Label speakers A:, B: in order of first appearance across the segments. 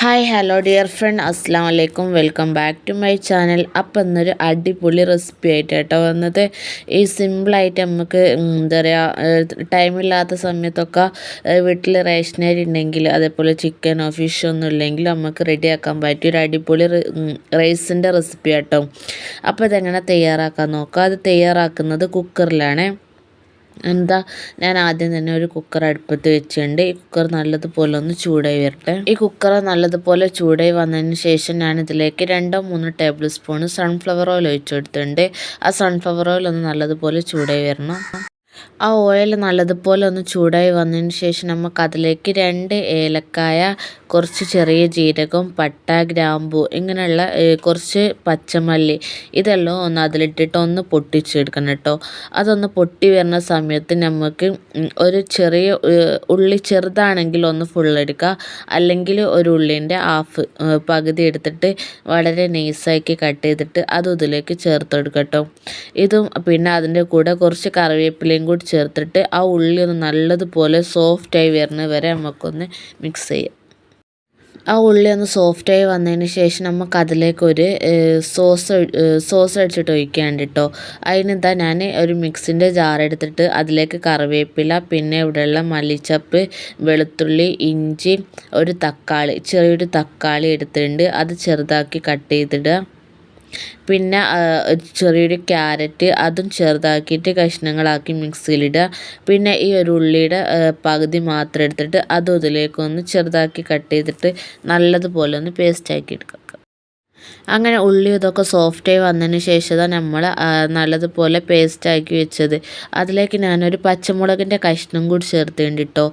A: Hi hello dear friend അസ്സാം വലൈക്കും welcome back to my channel അപ്പം ഇന്നൊരു അടിപൊളി റെസിപ്പി ആയിട്ട് കേട്ടോ വന്നത്. ഈ സിമ്പിളായിട്ട് നമുക്ക് എന്താ പറയുക ടൈമില്ലാത്ത സമയത്തൊക്കെ വീട്ടിൽ റേഷനരി ഉണ്ടെങ്കിൽ അതേപോലെ ചിക്കനോ ഫിഷോ ഒന്നും ഇല്ലെങ്കിൽ നമുക്ക് റെഡിയാക്കാൻ പറ്റിയ ഒരു അടിപൊളി റൈസിന്റെ റെസിപ്പി കേട്ടോ അപ്പോൾ ഇതെങ്ങനെ തയ്യാറാക്കാൻ നോക്കാം. അത് തയ്യാറാക്കുന്നത് കുക്കറിലാണ് എന്താ ഞാൻ ആദ്യം തന്നെ ഒരു കുക്കർ അടുപ്പത്ത് വെച്ചിട്ടുണ്ട്. ഈ കുക്കർ നല്ലതുപോലെ ഒന്ന് ചൂടായി വരട്ടെ. ഈ കുക്കർ നല്ലതുപോലെ ചൂടായി വന്നതിന് ശേഷം ഞാൻ ഇതിലേക്ക് രണ്ടോ മൂന്നോ ടേബിൾ സ്പൂൺ സൺഫ്ലവർ ഓയിൽ ഒഴിച്ചു കൊടുത്തിട്ടുണ്ട്. ആ സൺഫ്ലവർ ഓയിൽ ഒന്ന് നല്ലതുപോലെ ചൂടായി വരണം. ആ ഓയിൽ നല്ലതുപോലെ ഒന്ന് ചൂടായി വന്നതിന് ശേഷം നമുക്ക് അതിലേക്ക് രണ്ട് ഏലക്കായ കുറച്ച് ചെറിയ ജീരകം പട്ട ഗ്രാമ്പു ഇങ്ങനെയുള്ള കുറച്ച് പച്ചമല്ലി ഇതെല്ലാം ഒന്ന് അതിലിട്ടിട്ട് ഒന്ന് പൊട്ടിച്ചെടുക്കണം കേട്ടോ. അതൊന്ന് പൊട്ടി വരുന്ന സമയത്ത് നമുക്ക് ഒരു ചെറിയ ഉള്ളി ചെറുതാണെങ്കിൽ ഒന്ന് ഫുൾ എടുക്കുക അല്ലെങ്കിൽ ഒരു ഉള്ളിന്റെ ഹാഫ് പകുതി എടുത്തിട്ട് വളരെ നൈസാക്കി കട്ട് ചെയ്തിട്ട് അതും ഇതിലേക്ക് ചേർത്ത് കൊടുക്കട്ടോ കേട്ടോ. ഇതും പിന്നെ അതിന്റെ കൂടെ കുറച്ച് കറിവേപ്പിലയും കൂടി ചേർത്തിട്ട് ആ ഉള്ളി ഒന്ന് നല്ലതുപോലെ സോഫ്റ്റായി വരുന്നത് വരെ നമുക്കൊന്ന് മിക്സ് ചെയ്യാം. ആ ഉള്ളി ഒന്ന് സോഫ്റ്റായി വന്നതിന് ശേഷം നമുക്ക് അതിലേക്കൊരു സോസ് സോസ് അടിച്ചിട്ട് ഒഴിക്കാണ്ട് കേട്ടോ അതിനെന്താ ഞാൻ ഒരു മിക്സിന്റെ ജാറെടുത്തിട്ട് അതിലേക്ക് കറിവേപ്പില പിന്നെ ഇവിടെയുള്ള മല്ലിച്ചപ്പ് വെളുത്തുള്ളി ഇഞ്ചി ഒരു തക്കാളി ചെറിയൊരു തക്കാളി എടുത്തിട്ടുണ്ട്. അത് ചെറുതാക്കി കട്ട് ചെയ്തിടുക. പിന്നെ ചെറിയൊരു ക്യാരറ്റ് അതും ചെറുതാക്കിയിട്ട് കഷ്ണങ്ങളാക്കി മിക്സിയിലിടുക. പിന്നെ ഈ ഒരു ഉള്ളിയുടെ പകുതി മാത്രം എടുത്തിട്ട് അതും ഇതിലേക്കൊന്ന് ചെറുതാക്കി കട്ട് ചെയ്തിട്ട് നല്ലതുപോലെ ഒന്ന് പേസ്റ്റാക്കി എടുക്കുക. അങ്ങനെ ഉള്ളി ഇതൊക്കെ സോഫ്റ്റായി വന്നതിന് ശേഷം നമ്മൾ നല്ലതുപോലെ പേസ്റ്റാക്കി വെച്ചത്. അതിലേക്ക് ഞാനൊരു പച്ചമുളകിന്റെ കഷ്ണം കൂടി ചേർത്തേണ്ടി കേട്ടോ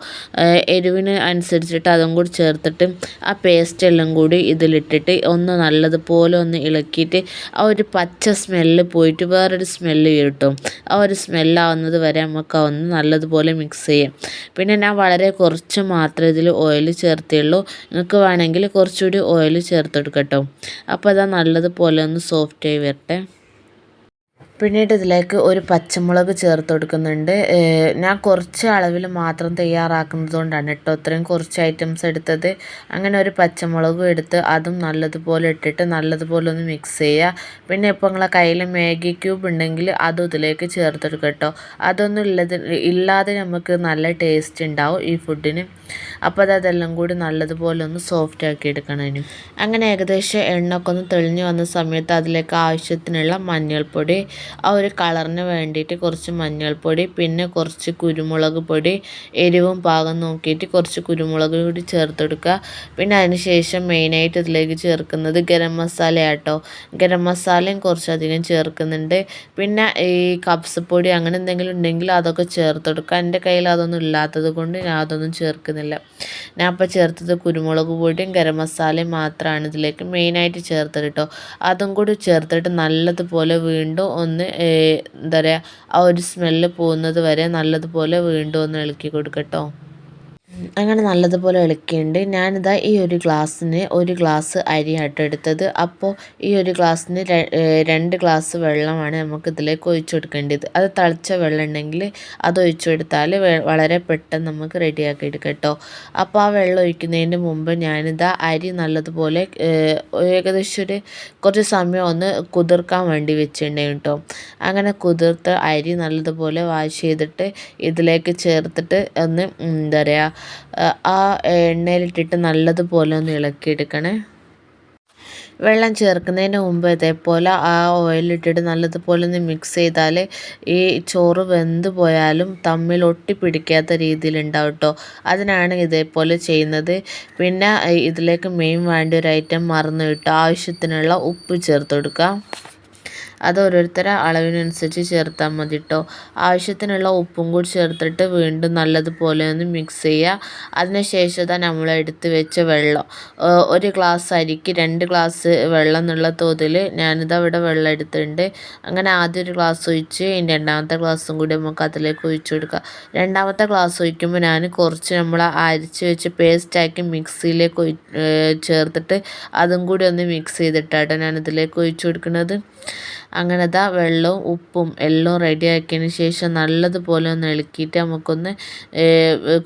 A: എരിവിന് അനുസരിച്ചിട്ട് അതും കൂടി ചേർത്തിട്ട് ആ പേസ്റ്റ് എല്ലാം കൂടി ഇതിലിട്ടിട്ട് ഒന്ന് നല്ലതുപോലെ ഒന്ന് ഇളക്കിയിട്ട് ആ ഒരു പച്ച സ്മെല്ല് പോയിട്ട് വേറൊരു സ്മെല്ല് കിട്ടും. ആ ഒരു സ്മെല്ലാവുന്നത് വരെ നമുക്ക് ഒന്ന് നല്ലതുപോലെ മിക്സ് ചെയ്യാം. പിന്നെ ഞാൻ വളരെ കുറച്ച് മാത്രമേ ഇതിൽ ഓയിൽ ചേർത്തുള്ളൂ നിങ്ങൾക്ക് വേണമെങ്കിൽ കുറച്ചുകൂടി ഓയിൽ ചേർത്തെടുക്കട്ടോ അപ്പോൾ അതാ നല്ലതുപോലെ ഒന്ന് സോഫ്റ്റായി വരട്ടെ. പിന്നീട് ഇതിലേക്ക് ഒരു പച്ചമുളക് ചേർത്ത് കൊടുക്കുന്നുണ്ട്. ഞാൻ കുറച്ച് അളവിൽ മാത്രം തയ്യാറാക്കുന്നത് കൊണ്ടാണ് കേട്ടോ ഇത്രയും കുറച്ച് ഐറ്റംസ് എടുത്തത്. അങ്ങനെ ഒരു പച്ചമുളകും എടുത്ത് അതും നല്ലതുപോലെ ഇട്ടിട്ട് നല്ലതുപോലെ ഒന്ന് മിക്സ് ചെയ്യുക. പിന്നെ ഇപ്പോൾ നിങ്ങളെ കയ്യിൽ മാഗി ക്യൂബ് ഉണ്ടെങ്കിൽ അതും ഇതിലേക്ക് ചേർത്തെടുക്കുക കേട്ടോ. അതൊന്നും ഇല്ലത് ഇല്ലാതെ നമുക്ക് നല്ല ടേസ്റ്റ് ഉണ്ടാവും ഈ ഫുഡിന് അപ്പോൾ അത് അതെല്ലാം കൂടി നല്ലതുപോലെ ഒന്ന് സോഫ്റ്റ് ആക്കി എടുക്കണം ഇനി. അങ്ങനെ ഏകദേശം എണ്ണ ഒക്കെ ഒന്ന് തെളിഞ്ഞ് വന്ന സമയത്ത് അതിലേക്ക് ആവശ്യത്തിനുള്ള മഞ്ഞൾപ്പൊടി ആ ഒരു കളറിന് വേണ്ടിയിട്ട് കുറച്ച് മഞ്ഞൾപ്പൊടി പിന്നെ കുറച്ച് കുരുമുളക് പൊടി എരിവും പാകം നോക്കിയിട്ട് കുറച്ച് കുരുമുളക് കൂടി ചേർത്തെടുക്കുക. പിന്നെ അതിനുശേഷം മെയിനായിട്ട് ഇതിലേക്ക് ചേർക്കുന്നത് ഗരം മസാല ആട്ടോ. ഗരം മസാലയും കുറച്ചധികം ചേർക്കുന്നുണ്ട്. പിന്നെ ഈ കപ്സപ്പൊടി അങ്ങനെ എന്തെങ്കിലും ഉണ്ടെങ്കിൽ അതൊക്കെ ചേർത്തെടുക്കുക. എന്റെ കയ്യിൽ അതൊന്നും ഇല്ലാത്തത് കൊണ്ട് ഞാൻ അതൊന്നും ചേർക്കുന്നില്ല. ഞാൻ അപ്പോൾ ചേർത്തത് കുരുമുളക് പൊടിയും ഗരം മസാലയും മാത്രമാണ് ഇതിലേക്ക് മെയിനായിട്ട് ചേർത്തത് കേട്ടോ അതും കൂടി ചേർത്തിട്ട് നല്ലതുപോലെ വീണ്ടും ഒന്ന് എന്താ പറയുക ആ ഒരു സ്മെല്ല് പോകുന്നത് വരെ നല്ലതുപോലെ വീണ്ടും ഒന്ന് ഇളക്കി കൊടുക്കട്ടോ. അങ്ങനെ നല്ലതുപോലെ ഇളക്കിയിട്ടുണ്ട് ഞാനിതാ ഈ ഒരു ഗ്ലാസ്സിന് ഒരു ഗ്ലാസ് അരിയാട്ടോ എടുത്തത്. അപ്പോൾ ഈ ഒരു ഗ്ലാസ്സിന് രണ്ട് ഗ്ലാസ് വെള്ളമാണ് നമുക്ക് ഇതിലേക്ക് ഒഴിച്ചു കൊടുക്കേണ്ടത്. അത് തളിച്ച വെള്ളം ഉണ്ടെങ്കിൽ അത് ഒഴിച്ചു കൊടുത്താൽ വളരെ പെട്ടെന്ന് നമുക്ക് റെഡിയാക്കി എടുക്കാം കേട്ടോ അപ്പോൾ ആ വെള്ളം ഒഴിക്കുന്നതിന് മുമ്പ് ഞാനിതാ അരി നല്ലതുപോലെ ഏകദേശം ഒരു കുറച്ച് സമയം ഒന്ന് കുതിർക്കാൻ വേണ്ടി വെച്ചിട്ടുണ്ടായിരുന്നു കേട്ടോ അങ്ങനെ കുതിർത്ത് അരി നല്ലതുപോലെ വാഷ് ചെയ്തിട്ട് ഇതിലേക്ക് ചേർത്തിട്ട് ഒന്ന് എന്താ പറയുക ആ എണ്ണയിലിട്ടിട്ട് നല്ലതുപോലെ ഒന്ന് ഇളക്കിയെടുക്കണേ. വെള്ളം ചേർക്കുന്നതിന് മുമ്പ് ഇതേപോലെ ആ ഓയിലിട്ടിട്ട് നല്ലതുപോലെ ഒന്ന് മിക്സ് ചെയ്താൽ ഈ ചോറ് വെന്ത് പോയാലും തമ്മിൽ ഒട്ടിപ്പിടിക്കാത്ത രീതിയിലുണ്ടാവും കേട്ടോ അതിനാണ് ഇതേപോലെ ചെയ്യുന്നത്. പിന്നെ ഇതിലേക്ക് മെയിൻ വേണ്ട ഒരു ഐറ്റം മറന്നു കിട്ടുക ആവശ്യത്തിനുള്ള ഉപ്പ് ചേർത്ത് കൊടുക്കുക. അത് ഓരോരുത്തരെ അളവിനനുസരിച്ച് ചേർത്താൽ മതി കേട്ടോ ആവശ്യത്തിനുള്ള ഉപ്പും കൂടി ചേർത്തിട്ട് വീണ്ടും നല്ലതുപോലെ ഒന്ന് മിക്സ് ചെയ്യുക അതിനുശേഷം തന്നെ നമ്മൾ എടുത്ത് വെച്ച വെള്ളം. ഒരു ഗ്ലാസ് അരിക്ക് രണ്ട് ഗ്ലാസ് വെള്ളം എന്നുള്ള തോതിൽ ഞാനിത് അവിടെ വെള്ളം എടുത്തിട്ടുണ്ട്. അങ്ങനെ ആദ്യം ഒരു ഗ്ലാസ് ഒഴിച്ച് രണ്ടാമത്തെ ഗ്ലാസ്സും കൂടി നമുക്ക് അതിലേക്ക് ഒഴിച്ചു കൊടുക്കുക രണ്ടാമത്തെ ഗ്ലാസ് ഒഴിക്കുമ്പോൾ ഞാൻ കുറച്ച് നമ്മൾ അരിച്ച് വെച്ച് പേസ്റ്റാക്കി മിക്സിയിലേക്ക് ചേർത്തിട്ട് അതും കൂടി ഒന്ന് മിക്സ് ചെയ്തിട്ടാട്ടോ ഞാനിതിലേക്ക് ഒഴിച്ചു കൊടുക്കുന്നത്. അങ്ങനെ ദാ വെള്ളവും ഉപ്പും എല്ലാം റെഡിയാക്കിയതിന് ശേഷം നല്ലതുപോലെ ഒന്ന് ഇളക്കിയിട്ട് നമുക്കൊന്ന്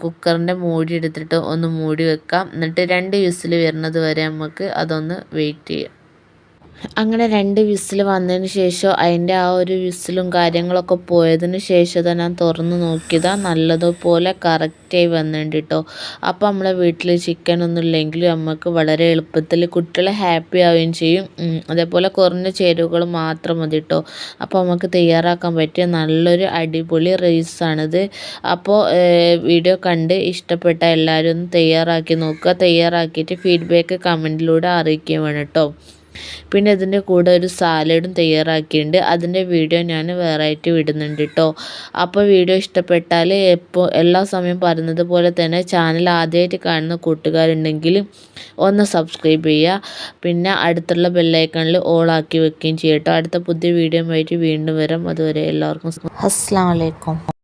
A: കുക്കറിന്റെ മൂടി എടുത്തിട്ട് ഒന്ന് മൂടി വെക്കാം. എന്നിട്ട് രണ്ട് വിസിൽ വരുന്നത് വരെ നമുക്ക് അതൊന്ന് വെയിറ്റ് ചെയ്യാം. അങ്ങനെ രണ്ട് വിസിൽ വന്നതിന് ശേഷം അതിന്റെ ആ ഒരു വിസിലും കാര്യങ്ങളൊക്കെ പോയതിന് ശേഷം തന്നെ ഞാൻ തുറന്ന് നോക്കിയതാ നല്ലതുപോലെ കറക്റ്റായി വന്നിട്ടുണ്ട് കേട്ടോ അപ്പോൾ നമ്മളെ വീട്ടിൽ ചിക്കൻ ഒന്നും ഇല്ലെങ്കിൽ നമുക്ക് വളരെ എളുപ്പത്തിൽ കുട്ടികളെ ഹാപ്പി ആവുകയും ചെയ്യും. അതേപോലെ കുറഞ്ഞ ചേരുവകൾ മാത്രം മതി കേട്ടോ അപ്പോൾ നമുക്ക് തയ്യാറാക്കാൻ പറ്റിയ നല്ലൊരു അടിപൊളി റൈസാണിത് അപ്പോൾ വീഡിയോ കണ്ട് ഇഷ്ടപ്പെട്ട എല്ലാവരും ഒന്ന് തയ്യാറാക്കി നോക്കുക. തയ്യാറാക്കിയിട്ട് ഫീഡ്ബാക്ക് കമന്റിലൂടെ അറിയിക്കുകയും വേണം കേട്ടോ പിന്നെ ഇതിന്റെ കൂടെ ഒരു സാലഡും തയ്യാറാക്കിയിട്ടുണ്ട്. അതിന്റെ വീഡിയോ ഞാൻ വെറൈറ്റി വിടുന്നുണ്ട് കേട്ടോ അപ്പോൾ വീഡിയോ ഇഷ്ടപ്പെട്ടാൽ എപ്പോൾ എല്ലാ സമയം പറയുന്നത് പോലെ തന്നെ ചാനൽ ആദ്യമായിട്ട് കാണുന്ന കൂട്ടുകാരുണ്ടെങ്കിൽ ഒന്ന് സബ്സ്ക്രൈബ് ചെയ്യുക. പിന്നെ അടുത്തുള്ള ബെല്ലൈക്കണിൽ ഓൾ ആക്കി വെക്കുകയും ചെയ്യട്ടോ അടുത്ത പുതിയ വീഡിയോ ആയിട്ട് വീണ്ടും വരാം. അതുവരെ എല്ലാവർക്കും അസ്സാം വലൈക്കും